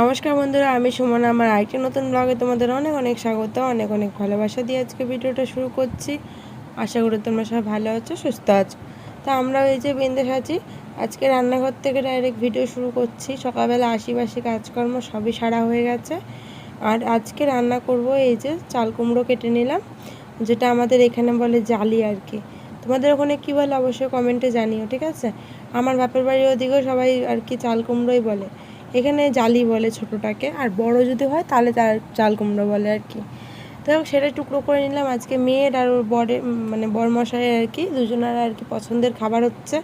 নমস্কার বন্ধুরা, আমি সুমনা। আমার আরেকটি নতুন ব্লগে তোমাদের অনেক অনেক স্বাগত, অনেক অনেক ভালোবাসা দিয়ে আজকে ভিডিওটা শুরু করছি। আশা করি তোমরা সবাই ভালো আছো, সুস্থ আছো। তো আমরা এই যে বিন্দেশ আছি, আজকে রান্নাঘর থেকে ডাইরেক্ট ভিডিও শুরু করছি। সকালবেলা আশিবাসি কাজকর্ম সবই সারা হয়ে গেছে। আর আজকে রান্না করব এই যে চাল কুমড়ো কেটে নিলাম, যেটা আমাদের এখানে বলে জালি আর কি। তোমাদের ওখানে কী বলে অবশ্যই কমেন্টে জানিও, ঠিক আছে? আমার বাপের বাড়ির ওদিকেও সবাই আর কি চাল কুমড়োই বলে। এখানে জালি বলে ছোটোটাকে, আর বড় যদি হয় তাহলে তার চাল কুমড়ো বলে আর কি। তো সেটা টুকরো করে নিলাম। আজকে মেয়ের আর ওর বরের মানে বরমশাইয়ের আর কি, দুজনের আর কি পছন্দের খাবার হচ্ছে।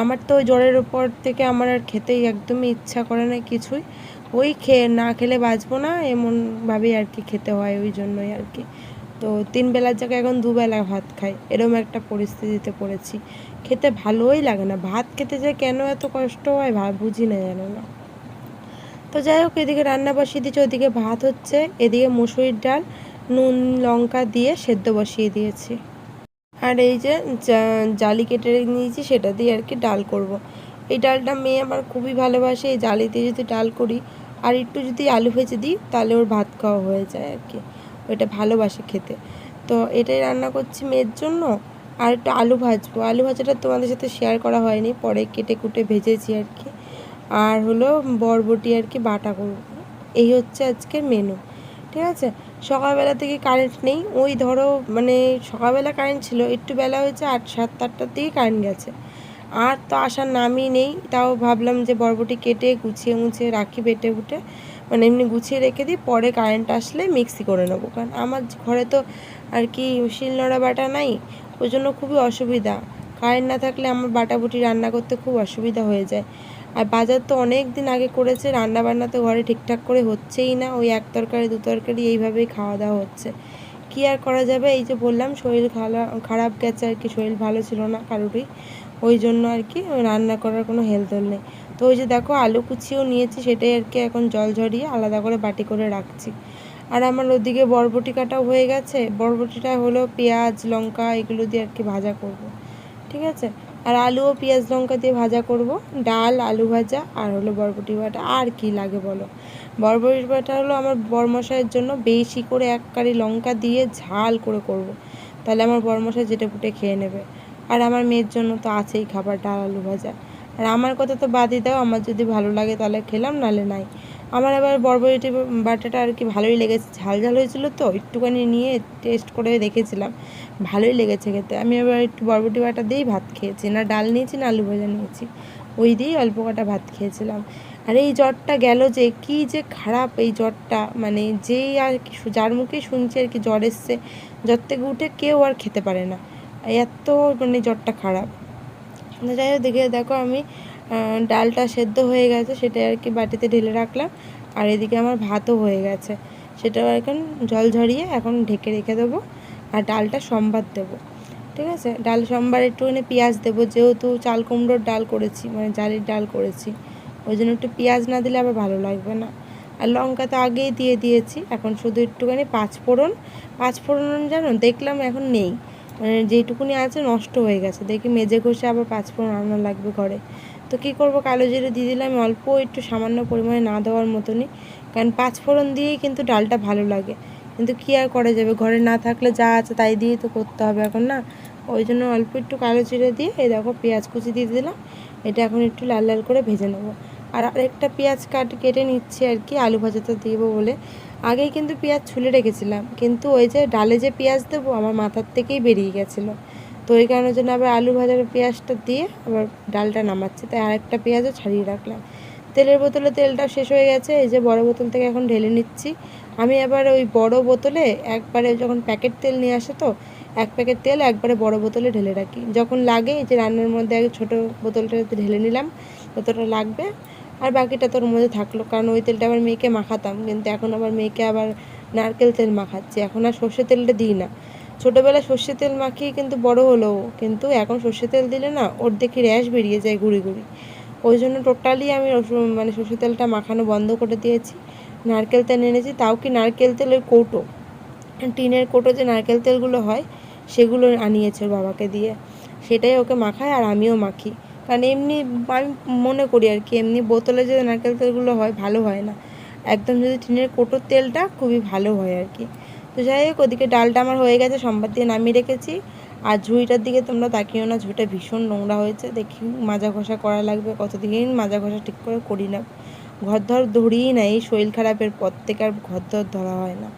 আমার তো ওই জ্বরের ওপর থেকে আমার আর খেতেই একদমই ইচ্ছা করে না কিছুই। ওই খেয়ে, না খেলে বাঁচবো না এমনভাবেই আর কি খেতে হয় ওই জন্যই আর কি। তো তিন বেলার জায়গায় এখন দুবেলা ভাত খাই এরকম একটা পরিস্থিতিতে পড়েছি। খেতে ভালোই লাগে না। ভাত খেতে যে কেন এত কষ্ট হয় বুঝি না জানো না। তো যাই হোক, এদিকে রান্না বসিয়ে দিয়েছি, ওদিকে ভাত হচ্ছে, এদিকে মুসুরির ডাল, নুন, লঙ্কা দিয়ে সেদ্ধ বসিয়ে দিয়েছি। আর এই যে জালি কেটে নিয়েছি, সেটা দিয়ে আর কি ডাল করব। এই ডালটা মেয়ে আমার খুবই ভালোবাসে, এই জালি দিয়ে যদি ডাল করি, আর একটু যদি আলু ভেজে দিই, তাহলে ওর ভাত খাওয়া হয়ে যায় আর কি। ওইটা ভালোবাসে খেতে। তো এটাই রান্না করছি মেয়ের জন্য, আর একটু আলু ভাজবো। আলু ভাজাটা তোমাদের সাথে শেয়ার করা হয়নি, পরে কেটে কুটে ভেজেছি আর কি। আর হলো বরবটি আর কি বাটা করব এই হচ্ছে আজকের মেনু ঠিক আছে? সকালবেলা থেকে কারেন্ট নেই, ওই ধরো মানে সকালবেলা কারেন্ট ছিল, একটু বেলা হয়েছে আট সাতটা আটটার দিকে কারেন্ট গেছে। আর তো আসার নামই নেই, তাও ভাবলাম যে বরবটি কেটে গুছিয়ে মুছিয়ে রাখি বেটে বুটে মানে এমনি গুছিয়ে রেখে দিই, পরে কারেন্ট আসলে মিক্সি করে নেব। কারণ আমার ঘরে তো আর কি শিলনোড়া বাটা নাই, ওই জন্য খুবই অসুবিধা। কারেন্ট না থাকলে আমার বাটাবুটি রান্না করতে খুব অসুবিধা হয়ে যায়। আর বাজার তো অনেক দিন আগে করেছে রান্না বান্না তো ঘরে ঠিকঠাক করে হচ্ছেই না, ওই এক তরকারি, দু তরকারি এইভাবেই খাওয়া দাওয়া হচ্ছে। কী আর করা যাবে? এই যে বললাম, শরীর খারাপ গেছে আর কি, শরীর ভালো ছিল না কারোরই। ওই জন্য আর কি, রান্না করার কোনো হেলদোল নেই। তো ওই যে দেখো, আলু কুচিও নিয়েছি, সেটাই আর কি এখন জল ঝরিয়ে আলাদা করে বাটি করে রাখছি। আর আমার ওদিকে বরবটি কাটাও হয়ে গেছে, বরবটিটা হলো পেঁয়াজ, লঙ্কা, এগুলো দিয়ে আর কি ভাজা করব। ঠিক আছে? আর আলু ও পেঁয়াজ লঙ্কা দিয়ে ভাজা করব। ডাল, আলু ভাজা আর হলো বরবটি বাটা আর কি লাগে বলো? বরবটি বাটা হলো আমার বরমশাইয়ের জন্য বেশি করে এক কারি লঙ্কা দিয়ে ঝাল করে করব। তাহলে আমার বরমশাই যেটা ফুটে খেয়ে নেবে। আর আমার মেয়ের জন্য তো আছেই খাবার, ডাল, আলু ভাজা। আর আমার কথা তো বাদই দাও, আমার যদি ভালো লাগে তাহলে খেলাম, নাহলে নাই। আমার আবার বরবটি বাটাটা আর কি ভালোই লেগেছে। ঝাল ঝাল হয়েছিল তো, একটুখানি নিয়ে টেস্ট করে দেখেছিলাম। ভালোই লেগেছে খেতে। আমি আবার একটু বরবটি বাটা দিয়েই ভাত খেয়েছি। না ডাল নিয়েছি, না আলু ভাজা নিয়েছি। ওই দিয়েই অল্প কটা ভাত খেয়েছিলাম। আর এই জ্বরটা গেল যে, কি যে খারাপ এই জ্বরটা। মানে যেই আর কি যার মুখে শুনছি আর কি জ্বর এসছে, জ্বর থেকে উঠে কেউ আর খেতে পারে না। এত মানে জ্বরটা খারাপ। যাই হোক, দেখে দেখো আমি ডালটা সেদ্ধ হয়ে গেছে, সেটা আর কি বাটিতে ঢেলে রাখলাম। আর এদিকে আমার ভাতও হয়ে গেছে। সেটাও এখন জল ঝরিয়ে এখন ঢেকে রেখে দেবো আর ডালটা সম্বাদ দেবো। ঠিক আছে? ডাল সম্বার একটুখানি পেঁয়াজ দেবো, যেহেতু চাল কুমড়োর ডাল করেছি মানে জালির ডাল করেছি। ওই জন্য একটু পেঁয়াজ না দিলে আবার ভালো লাগবে না। আর লঙ্কা তো আগেই দিয়ে দিয়েছি, এখন শুধু একটুখানি পাঁচ ফোড়ন। পাঁচ ফোড়ন জানো, দেখলাম এখন নেই। মানে যেইটুকুনি আছে নষ্ট হয়ে গেছে। দেখি মেজে ঘষে আবার পাঁচ ফোড়ন আনা লাগবে ঘরে। তো কী করব? কালো জিরে দিয়ে দিলাম। অল্প একটু সামান্য পরিমাণে না দেওয়ার মতনই। কারণ পাঁচ ফোড়ন দিয়েই কিন্তু ডালটা ভালো লাগে। কিন্তু কী আর করা যাবে? ঘরে না থাকলে যা আছে তাই দিয়েই তো করতে হবে এখন না। ওই জন্য অল্প একটু কালো জিরে দিয়ে এই দেখো পেঁয়াজ কুচি দিয়ে দিলাম। এটা এখন একটু লাল লাল করে ভেজে নেব। আর আরেকটা পেঁয়াজ কাট কেটে নিচ্ছি আর কি, আলু ভাজাটা দেবো বলে। আগেই কিন্তু পেঁয়াজ ছুলে রেখেছিলাম। কিন্তু ওই যে ডালে যে পেঁয়াজ দেবো, আমার মাথার থেকেই বেরিয়ে গেছিল। তো ওই কারণের জন্য আবার আলু ভাজার পেঁয়াজটা দিয়ে আবার ডালটা নামাচ্ছি। তাই আরেকটা পেঁয়াজও ছাড়িয়ে রাখলাম। তেলের বোতলে তেলটা শেষ হয়ে গেছে। এই যে বড় বোতল থেকে এখন ঢেলে নিচ্ছি। আমি আবার ওই বড় বোতলে একবারে যখন প্যাকেট তেল নিয়ে আসে তো, এক প্যাকেট তেল একবারে বড় বোতলে ঢেলে রাখি। যখন লাগে এই যে রান্নার মধ্যে আগে ছোটো বোতলটা ঢেলে নিলাম ততটা লাগবে। আর বাকিটা তোর মধ্যে থাকল। কারণ ওই তেলটা আবার মেয়েকে মাখাতাম। কিন্তু এখন আবার মেয়েকে আবার নারকেল তেল মাখাচ্ছি। এখন আর সর্ষে তেলটা দিই না। ছোটোবেলায় সর্ষে তেল মাখিয়ে কিন্তু বড় হলো কিন্তু এখন সর্ষে তেল দিলে না ওর দেখি র্যাশ বেরিয়ে যায় গুঁড়ি গুঁড়ি। ওই জন্য টোটালি আমি মানে সর্ষে তেলটা মাখানো বন্ধ করে দিয়েছি। নারকেল তেল এনেছি, তাও কি নারকেল তেলের কৌটো? টিনের কৌটো যে নারকেল তেলগুলো হয়, সেগুলো আনিয়েছে ওর বাবাকে দিয়ে। সেটাই ওকে মাখায় আর আমিও মাখি। কারণ এমনি আমি মনে করি আর কি, এমনি বোতলে যে নারকেল তেলগুলো হয়, ভালো হয় না। একদম যদি টিনের কোটোর তেলটা খুবই ভালো হয় আর কি। তো যাই হোক, ওদিকে ডালটা আমার হয়ে গেছে সম্বাদ দিয়ে নামিয়ে রেখেছি। আর ঝুড়িটার দিকে তোমরা তাকিও না, ঝুড়িটা ভীষণ নোংরা হয়েছে। দেখি মাজা ঘষা করা লাগবে, কতদিন মাজা ঘষা ঠিক করে করি না। ঘর ধর ধরিই না, এই শরীর খারাপের পর থেকে আর ঘর ধর ধরা হয় না।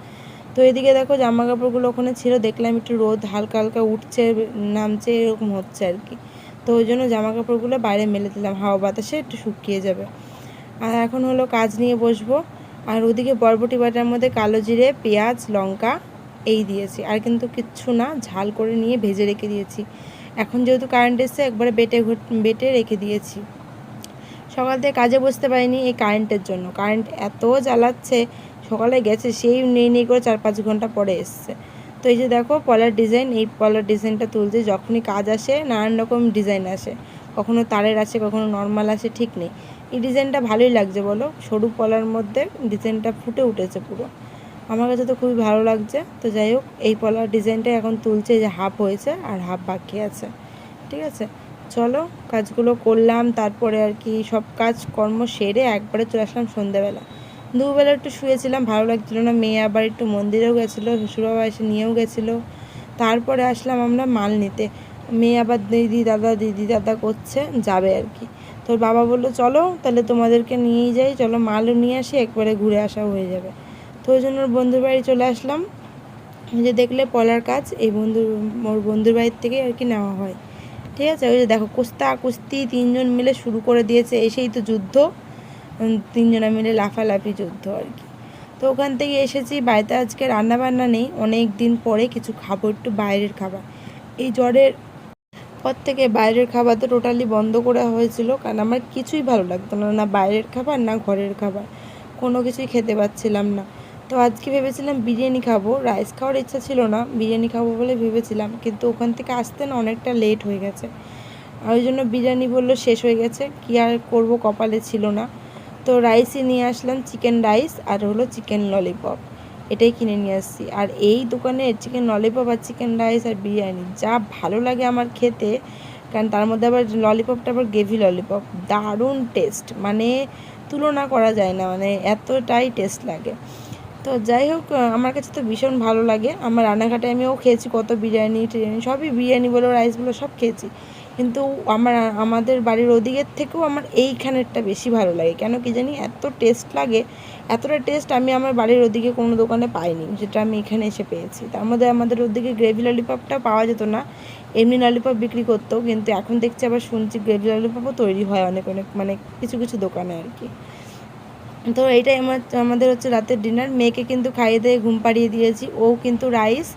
তো এদিকে দেখো জামা কাপড়গুলো ওখানে ছিল, দেখলাম একটু রোদ, হালকা হালকা উঠছে, নামছে, এরকম হচ্ছে আর কি। তো ওই জন্য জামা কাপড়গুলো বাইরে মেলে দিলাম, হাওয়া বাতাসে একটু শুকিয়ে যাবে। আর এখন হলো কাজ নিয়ে বসবো। আর ওদিকে বরবটি বাটার মধ্যে কালো জিরে, পেঁয়াজ, লঙ্কা, এই দিয়েছি। আর কিন্তু কিচ্ছু না, ঝাল করে নিয়ে ভেজে রেখে দিয়েছি। এখন যেহেতু কারেন্ট এসছে, একবারে বেটে বেটে রেখে দিয়েছি। সকাল থেকে কাজে বসতে পারিনি এই কারেন্টের জন্য। কারেন্ট এত জ্বালাচ্ছে, সকালে গেছে, সেই নেই নেই করে চার পাঁচ ঘণ্টা পরে এসছে। তো এই যে দেখো, পলার ডিজাইন এই পলার ডিজাইনটা তুলছে যখনই কাজ আসে, নানান রকম ডিজাইন আসে। কখনো তারের আসে, কখনো নর্মাল আসে, ঠিক নেই। এই ডিজাইনটা ভালোই লাগছে বলো। সরু পলার মধ্যে ডিজাইনটা ফুটে উঠেছে পুরো। আমার কাছে তো খুবই ভালো লাগছে। তো যাই হোক, এই পলার ডিজাইনটা এখন তুলছে যে হাফ হয়েছে আর হাফ বাকি আছে। ঠিক আছে? চলো, কাজগুলো করলাম। তারপরে আর কি সব কাজ কর্ম সেরে একবারে চলে আসলাম সন্ধ্যাবেলা। দুবেলা একটু শুয়েছিলাম, ভালো লাগছিল না। মেয়ে আবার একটু মন্দিরেও গেছিল, শ্বশুরবাবা এসে নিয়েও গেছিল। তারপরে আসলাম আমরা মাল নিতে মেয়ে আবার দিদি দাদা দিদি দাদা করছে, যাবে আর কি। তোর বাবা বলল, চলো, তাহলে তোমাদেরকে নিয়েই যাই। চলো, মালও নিয়ে আসি, একবারে ঘুরে আসা হয়ে যাবে। তো ওই জন্য ওর বন্ধুর বাড়ি চলে আসলাম। যে দেখলে পলার কাজ, এই বন্ধু, ওর বন্ধুর বাড়ির থেকে আর কি নেওয়া হয়। ঠিক আছে? ওই যে দেখো, কুস্তা, কুস্তি, তিনজন মিলে শুরু করে দিয়েছে, এসেই তো যুদ্ধ। তিনজনা মিলে লাফালাফি যুদ্ধ আর কি। তো ওখান থেকে এসেছি, বাড়িতে আজকে রান্না বান্না নেই। অনেক দিন পরে কিছু খাব, একটু বাইরের খাবার। এই জ্বরের পর থেকে বাইরের খাবার তো টোটালি বন্ধ করা হয়েছিল, কারণ আমার কিছুই ভালো লাগতো না না বাইরের খাবার, না ঘরের খাবার। কোনো কিছুই খেতে পাচ্ছিলাম না। তো আজকে ভেবেছিলাম বিরিয়ানি খাব রাইস খাওয়ার ইচ্ছা ছিল না, বিরিয়ানি খাব বলে ভেবেছিলাম, কিন্তু ওখান থেকে আসতে না অনেকটা লেট হয়ে গেছে। আর ওই জন্য বিরিয়ানি বলল শেষ হয়ে গেছে, কী আর করব কপালে ছিল না। তো রাইসই নিয়ে আসলাম চিকেন রাইস আর হলো চিকেন ললিপপ এটাই কিনে নিয়ে আসছি। আর এই দোকানে চিকেন ললিপপ আর চিকেন রাইস আর বিরিয়ানি যা ভালো লাগে আমার খেতে, কারণ তার মধ্যে আবার ললিপপটা আবার গ্রেভি ললিপপ দারুণ টেস্ট মানে তুলনা করা যায় না মানে এতটাই টেস্ট লাগে। তো যাই হোক আমার কাছে তো ভীষণ ভালো লাগে। আমার রান্নাঘাটে আমিও খেয়েছি, কত বিরিয়ানি, টিরিয়ানি, সবই বিরিয়ানি বলো রাইস বলো, সব খেয়েছি। কিন্তু আমার, আমাদের বাড়ির ওদিকের থেকেও আমার এইখানেরটা বেশি ভালো লাগে। কেন কি জানি এত টেস্ট লাগে, এতটা টেস্ট আমি আমার বাড়ির ওদিকে কোনো দোকানে পাইনি, যেটা আমি এখানে এসে পেয়েছি। তার মধ্যে আমাদের ওদিকে গ্রেভি ললিপপটা পাওয়া যেত না, এমনি ললিপপ বিক্রি করতো কিন্তু এখন দেখছি আবার শুনছি গ্রেভি ললিপপও তৈরি হয় অনেক অনেক মানে কিছু কিছু দোকানে আর কি। তো এইটাই আমার, আমাদের হচ্ছে রাতের ডিনার মেয়েকে কিন্তু খাইয়ে দিয়ে ঘুম পাড়িয়ে দিয়েছি, ও কিন্তু রাইস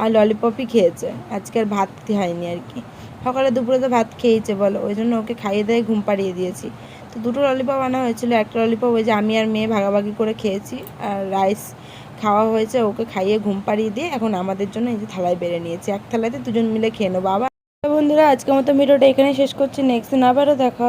আর ললিপপই খেয়েছে। আজকে আর ভাত হয়নি আর কি। সকালে দুপুরে তো ভাত খেয়েছে বলো। ওই জন্য ওকে খাইয়ে দেয় ঘুম পাড়িয়ে দিয়েছি। তো দুটো ললিপপ আনা হয়েছিল। একটা ললিপপ ওই যে আমি আর মেয়ে ভাগাভাগি করে খেয়েছি, আর রাইস খাওয়া হয়েছে। ওকে খাইয়ে ঘুম পাড়িয়ে দিয়ে এখন আমাদের জন্য এই যে থালায় বেড়ে নিয়েছি। এক থালাতে দুজন মিলে খেয়ে নেব। আবার বন্ধুরা, আজকের মতো ভিডিওটা এখানে শেষ করছি। নেক্সট দিন আবারও দেখা।